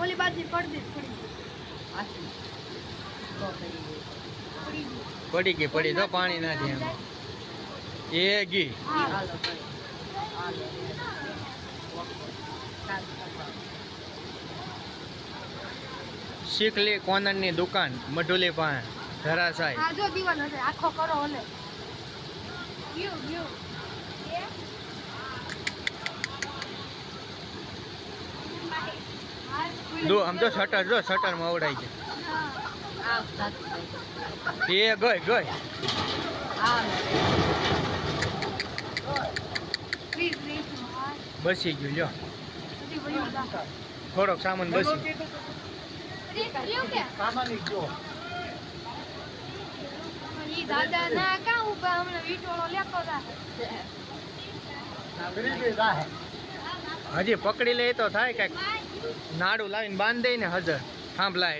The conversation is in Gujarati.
ઓલી બાજુ પડી દે પડી. પડી ગઈ. પડી દો પાણી નથી એમ એ ગી. શીખલી કોનરની દુકાન મઢુલી પાસે ધરાશાય આખો કરો ઓલે ગયો વ્યૂ દો, આમ તો શટર જો શટરમાં આવડાય છે. એ ગઈ ગઈ બસી ગયું, લ્યો. થોડોક સામાન બસી દાદા ના કા ઊભા હમણાં વીટોળો લેતો તા હજી પકડી લે તો થાય કંઈક નાડું લાવીને બાંધી દઈને હજર થાંભલા